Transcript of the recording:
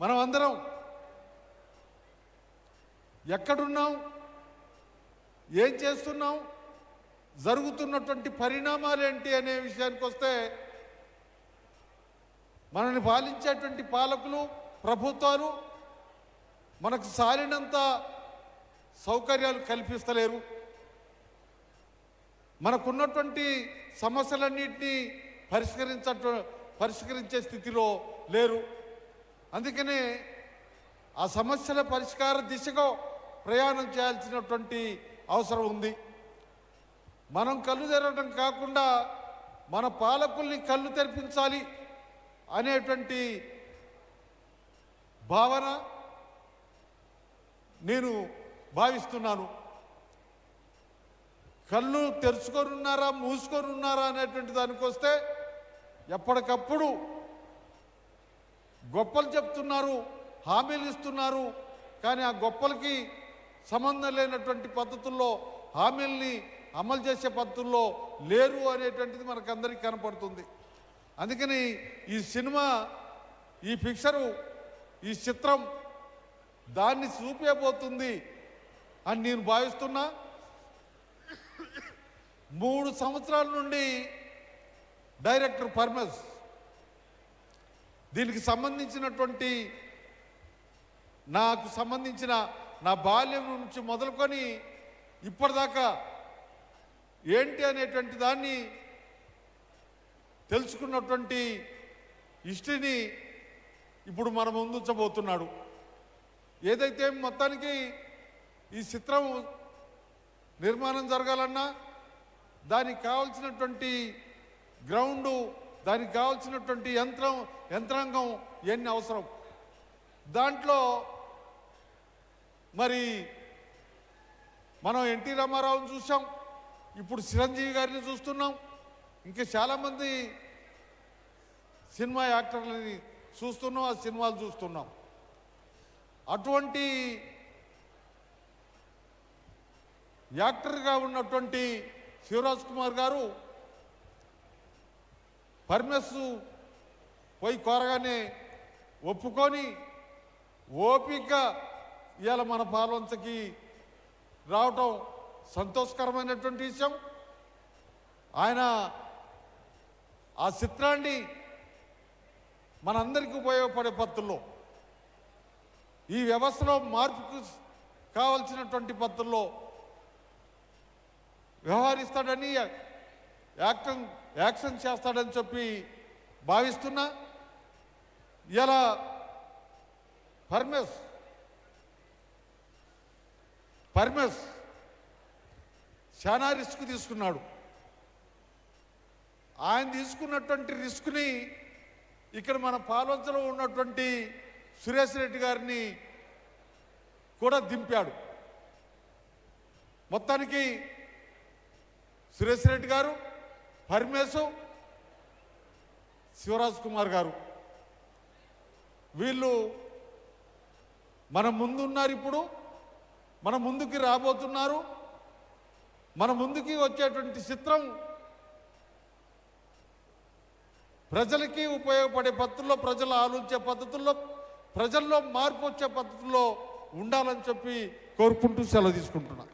మనం అందరం ఎక్కడున్నాం? ఏం చేస్తున్నాం? జరుగుతున్నటువంటి పరిణామాలు ఏంటి అనే విషయానికి వస్తే మనల్ని పాలించేటువంటి పాలకులు ప్రభుత్వాలు మనకు సాలినంత సౌకర్యాలు కల్పిస్తలేరు. మనకున్నటువంటి సమస్యలన్నింటినీ పరిష్కరించ పరిష్కరించే స్థితిలో లేరు. అందుకనే ఆ సమస్యల పరిష్కార దిశగా ప్రయాణం చేయాల్సినటువంటి అవసరం ఉంది. మనం కళ్ళు తెరవడం కాకుండా మన పాలకుల్ని కళ్ళు తెరిపించాలి అనేటువంటి భావన నేను భావిస్తున్నాను. కళ్ళు తెరుచుకొని ఉన్నారా మూసుకొని ఉన్నారా అనేటువంటి దానికి వస్తే ఎప్పటికప్పుడు గొప్పలు చెప్తున్నారు హామీలు ఇస్తున్నారు కానీ ఆ గొప్పలకి సంబంధం లేనటువంటి పద్ధతుల్లో హామీల్ని అమలు చేసే పద్ధతుల్లో లేరు అనేటువంటిది మనకందరికీ కనపడుతుంది. అందుకని ఈ సినిమా ఈ పిక్చరు ఈ చిత్రం దాన్ని చూపేపోతుంది అని నేను భావిస్తున్నా. మూడు సంవత్సరాల నుండి డైరెక్టర్ పర్మస్ దీనికి సంబంధించినటువంటి నాకు సంబంధించిన నా బాల్యం నుంచి మొదలుకొని ఇప్పటిదాకా ఏంటి అనేటువంటి దాన్ని తెలుసుకున్నటువంటి హిస్టరీని ఇప్పుడు మన ముందుంచబోతున్నాడు. ఏదైతే మొత్తానికి ఈ చిత్రం నిర్మాణం జరగాలన్నా దానికి కావాల్సినటువంటి గ్రౌండు దానికి కావాల్సినటువంటి యంత్రం యంత్రాంగం ఎన్ని అవసరం. దాంట్లో మరి మనం ఎన్టీ రామారావుని చూసాం ఇప్పుడు చిరంజీవి గారిని చూస్తున్నాం. ఇంకా చాలామంది సినిమా యాక్టర్లని చూస్తున్నాం ఆ సినిమాలు చూస్తున్నాం. అటువంటి యాక్టర్గా ఉన్నటువంటి శివరాజ్ కుమార్ గారు పర్మిస్ పోయి కోరగానే ఒప్పుకొని ఓపిక ఇవాళ మన పాల్వంచకి రావటం సంతోషకరమైనటువంటి విషయం. ఆయన ఆ చిత్రాన్ని మనందరికీ ఉపయోగపడే పద్ధతుల్లో ఈ వ్యవస్థలో మార్పుకు కావలసినటువంటి పద్ధతుల్లో వ్యవహరిస్తాడని యాక్షన్ యాక్షన్ చేస్తాడని చెప్పి భావిస్తున్నా. ఇలా పర్మెస్ పర్మెస్ చాలా రిస్క్ తీసుకున్నాడు. ఆయన తీసుకున్నటువంటి రిస్క్ని ఇక్కడ మన పాలవంచలో ఉన్నటువంటి సురేష్ రెడ్డి గారిని కూడా దింపాడు. మొత్తానికి సురేష్ రెడ్డి గారు పరమేశు శివరాజ్ కుమార్ గారు. వీళ్ళు మన ముందు ఉన్నారు ఇప్పుడు మన ముందుకి రాబోతున్నారు మన ముందుకి వచ్చేటువంటి చిత్రం ప్రజలకి ఉపయోగపడే పద్ధతుల్లో ప్రజలు ఆలోచించే పద్ధతుల్లో ప్రజల్లో మార్పు వచ్చే పద్ధతుల్లో ఉండాలని చెప్పి కోరుకుంటూ సెలవు తీసుకుంటున్నాను